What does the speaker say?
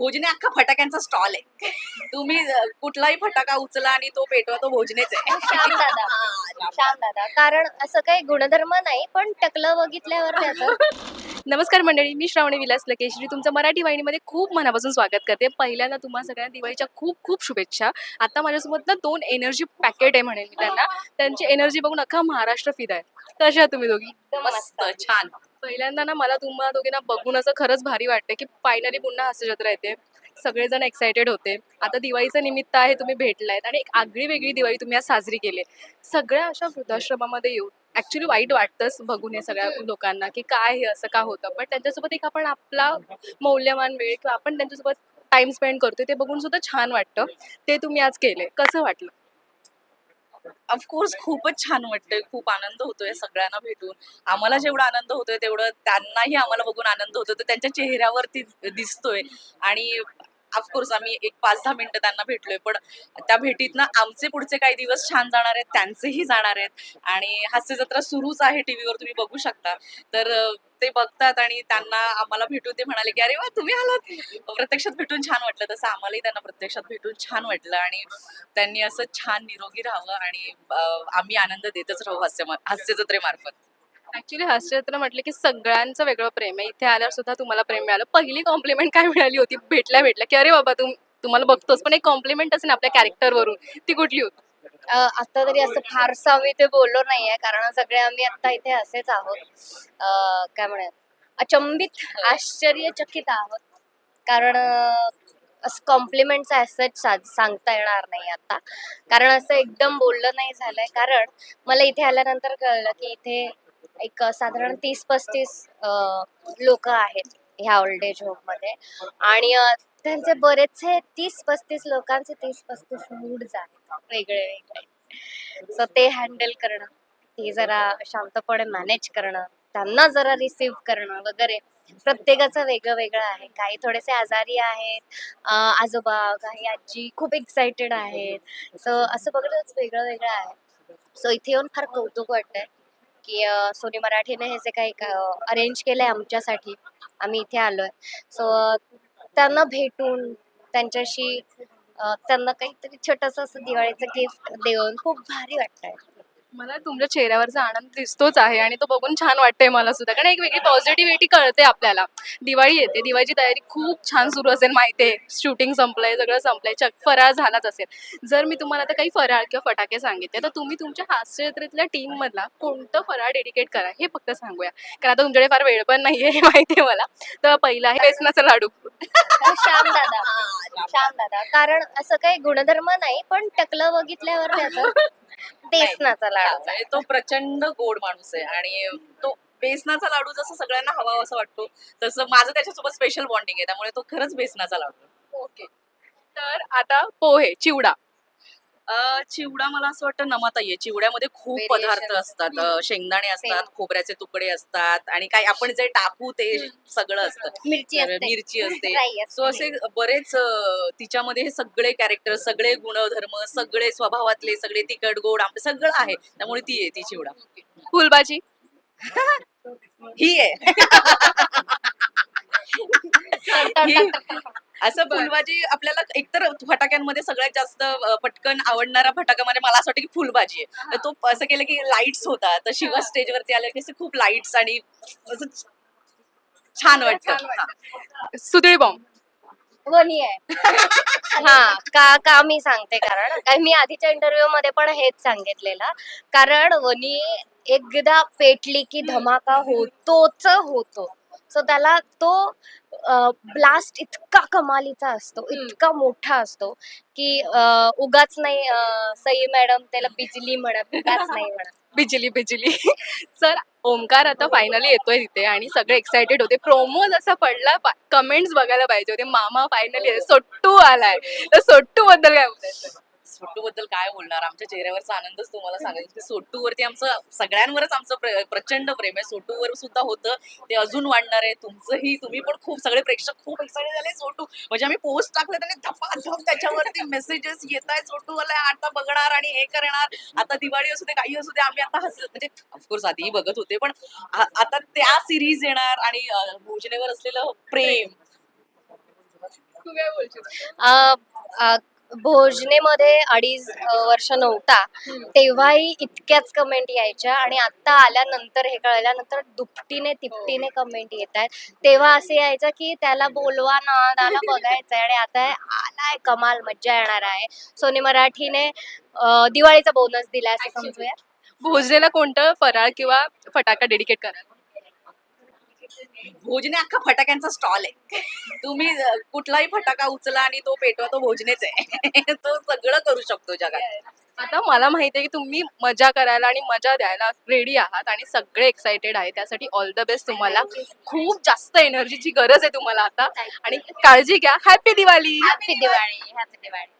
भोजने अख्खा फटाक्यांचा स्टॉल आहे. तुम्ही कुठलाही फटाका उचला आणि तो पेटवा तो भोजनेच आहे. श्याम दादा. श्याम दादा. कारण असं काही गुणधर्म नाही पण टकलं बघितल्यावर त्याचं. नमस्कार मंडळी मी श्रावणी विलास लकेश्री. तुमचं मराठी वाहिनीमध्ये खूप मनापासून स्वागत करते. पहिल्यांदा तुम्हाला सगळ्यांना दिवाळीच्या खूप खूप शुभेच्छा. आता माझ्यासोबत ना दोन एनर्जी पॅकेट आहे म्हणेन मी त्यांना. त्यांची एनर्जी बघून अख्खा महाराष्ट्र फिदा आहे कशा आहात तुम्ही दोघी. एकदम मस्त. छान. पहिल्यांदा ना मला तुम्हाला दोघींना बघून असं खरंच भारी वाटतं की फायनली पुन्हा हास्यजत्रा येते सगळेजण एक्सायटेड होते. आता दिवाळीचं निमित्त आहे तुम्ही भेटलायत आणि एक आगळी वेगळी दिवाळी तुम्ही आज साजरी केली सगळ्या अशा वृद्धाश्रमामध्ये येऊन ऍक्च्युली वाईट वाटतंच बघून हे सगळ्या लोकांना की काय हे असं का होतं? पण त्यांच्यासोबत एक आपण आपला मौल्यवान वेळ किंवा आपण त्यांच्यासोबत टाइम स्पेंड करतोय ते बघून सुद्धा छान वाटतं. ते तुम्ही आज केले कसं वाटलं? ऑफकोर्स खूपच छान वाटतंय. खूप आनंद होतोय सगळ्यांना भेटून. आम्हाला जेवढा आनंद होतोय तेवढं त्यांनाही आम्हाला बघून आनंद होतोय. तर त्यांच्या चेहऱ्यावरती दिसतोय. आणि ऑफकोर्स आम्ही एक पाच दहा मिनिटं त्यांना भेटलोय पण त्या भेटीत ना आमचे पुढचे काही दिवस छान जाणार आहेत त्यांचेही जाणार आहेत आणि हास्य जत्रा सुरूच आहे टीव्हीवर तुम्ही बघू शकता. तर ते बघतात आणि त्यांना आम्हाला भेटून ते म्हणाले की अरे वा तुम्ही आलात. प्रत्यक्षात भेटून छान वाटलं. तसं आम्हालाही त्यांना प्रत्यक्षात भेटून छान वाटलं आणि त्यांनी असं छान निरोगी राहावं आणि आम्ही आनंद देतच राहू हास्य हास्य जत्रेमार्फत. ऍक्च्युली हास्यचित्र म्हटलं की सगळ्यांचं वेगळं प्रेम आहे. इथे आल्यावर सुद्धा तुम्हाला प्रेम मिळालं. पहिली कॉम्प्लिमेंट काय मिळाली होती? भेटल्या भेटल्या. की अरे बाबा तुम तुम्हाला बघतोस. पण एक कॉम्प्लिमेंट असेल आपल्या कॅरेक्टरवरून ती कुठली होती? आता तरी असं फारसं आम्ही ते बोललो नाहीये. कारण सगळे आम्ही आता इथे असेच आहोत. काय म्हणत अचंबित आश्चर्यचकित आहोत. कारण असं कॉम्प्लिमेंटचा ऍसेट सांगता येणार नाही आता. कारण असं एकदम बोललं नाही झालंय. कारण मला इथे आल्यानंतर कळलं की इथे एक साधारण तीस पस्तीस लोक आहेत ह्या ओल्ड एज होममध्ये. आणि त्यांचे बरेचसे तीस पस्तीस लोकांचे तीस पस्तीस मूड आहेत वेगळे वेगळे. सो ते हँडल करणं ते जरा शांतपणे मॅनेज करणं त्यांना जरा रिसीव्ह करणं वगैरे प्रत्येकाचं वेगळं वेगळं आहे. काही थोडेसे आजारी आहेत आजोबा काही आजी खूप एक्साइटेड आहेत. सो असं बघणंच वेगळं वेगळं आहे. सो इथे येऊन फार कौतुक वाटतंय. की सोनी मराठीने हे जे काही अरेंज केलंय आमच्यासाठी आम्ही इथे आलोय. सो त्यांना भेटून त्यांच्याशी त्यांना काहीतरी छोटंसं असं दिवाळीचं गिफ्ट देऊन खूप भारी वाटतंय. मला तुमच्या चेहऱ्यावरचा आनंद दिसतोच आहे आणि तो बघून छान वाटतंय मला सुद्धा. कारण एक वेगळी पॉझिटिव्हिटी कळते आपल्याला. दिवाळी येते. दिवाळीची तयारी खूप छान सुरू असेल माहिती आहे. शूटिंग संपलंय सगळं संपलंय. चक फराळ झालाच असेल. जर मी तुम्हाला आता काही फराळ किंवा फटाके सांगितले तर तुम्ही तुमच्या हास्यचित्रेतल्या टीम मधला कोणतं फराळ डेडिकेट करा हे फक्त सांगूया. कारण आता तुमच्याकडे फार वेळ पण नाहीये हे माहिती आहे मला. तर पहिला आहे बेसनाचा लाडू. श्याम दादा. श्याम दादा. कारण असं काही गुणधर्म नाही पण टकलं बघितल्यावर त्याचं. बेसनाचा लाडू. म्हणजे तो प्रचंड गोड माणूस आहे आणि तो बेसनाचा लाडू जसं सगळ्यांना हवा असं वाटतो तसं माझं त्याच्यासोबत स्पेशल बॉन्डिंग आहे त्यामुळे तो खरंच बेसनाचा लाडू. ओके. तर आता पोहे चिवडा. अं, चिवडा मला असं वाटतं नमाताई आहे. चिवड्यामध्ये खूप. पदार्थ असतात. अं, शेंगदाणे असतात खोबऱ्याचे तुकडे असतात आणि काय आपण जे टाकू ते सगळं असतं. मिरची तर असते. मिरची असते. Fry असते. सो असे बरेच अं, तिच्यामध्ये हे सगळे कॅरेक्टर सगळे गुणधर्म सगळे स्वभावातले सगळे तिखट गोड आंबे सगळं आहे. त्यामुळे ती आहे ती चिवडा. फुलभाजी ही आहे. ही- असं फुलभाजी आपल्याला एकतर फटाक्यांमध्ये सगळ्यात जास्त पटकन आवडणारा फटाका म्हणजे मला असं वाटतं की फुलभाजी आहे. तर तो असं केलं की लाईट्स होता तर शिवा स्टेजवरती आले की खूप लाईट्स आणि असं छान वाटतं. सुतळी बॉम्ब वनी आहे. हा का का मी सांगते कारण काय मी आधीच्या इंटरव्ह्यू मध्ये पण हेच सांगितलेलं. कारण वनी एकदा पेटली की धमाका होतोच होतो. सो त्याला तो ब्लास्ट इतका कमालीचा असतो इतका मोठा असतो की अं, उगाच नाही अं, सई मॅडम त्याला बिजली म्हणत उगाच नाही म्हणत बिजली बिजली. सर ओमकार आता फायनली येतोय तिथे आणि सगळे एक्साइटेड होते. प्रोमो जसा पडला कमेंट्स बघायला पाहिजे होते. मामा फायनली सोट्टू आलाय. तर सोट्टू बद्दल काय बोलायचं सोट्टू बद्दल काय बोलणार? आमच्या चेहऱ्यावरचा आनंदच तुम्हाला सांगायचं की सोट्टू वरती आमचं सगळ्यांवरच आमचं प्र- प्रचंड प्रेम आहे. सोट्टूवर सुद्धा होतं. ते अजून वाढणार आहे. तुमचंही तुम्ही पण खूप सगळे प्रेक्षक खूप एक्साइटेड झाले. सोटू म्हणजे आम्ही पोस्ट टाकले त्यांनी धपाधप त्याच्यावरती मेसेजेस येत आहे सोटू वाला आता बघणार आणि हे करणार. आता दिवाळी असू दे काही असू दे आम्ही आता हस म्हणजे ऑफकोर्स आधीही बघत होते पण आता त्या सिरीज येणार आणि भोजनेवर असलेलं प्रेम. तू काय बोलशील? अ, अ, भोजनेमध्ये अडीच वर्ष नव्हता तेव्हाही इतक्याच कमेंट यायच्या आणि आता आल्यानंतर हे कळल्यानंतर दुपटीने तिपटीने कमेंट येत आहेत. तेव्हा असे यायचं की त्याला बोलवा ना त्याला बघायचंय आणि आता आलाय कमाल मज्जा येणार आहे. सोनी मराठीने दिवाळीचा बोनस दिलाय असं समजूया. भोजनेला कोणतं फराळ किंवा फटाका डेडिकेट करा? भोजने अख्खा फटाक्यांचा स्टॉल आहे. तुम्ही कुठलाही फटाका उचला आणि तो पेटवा तो भोजनेच आहे. तो सगळं करू शकतो जगात. आता मला माहिती आहे की तुम्ही मजा करायला आणि मजा द्यायला रेडी आहात आणि सगळे एक्साइटेड आहे. त्यासाठी ऑल द बेस्ट तुम्हाला. खूप जास्त एनर्जीची गरज आहे तुम्हाला आता. आणि काळजी घ्या. Happy Diwali happy Diwali happy Diwali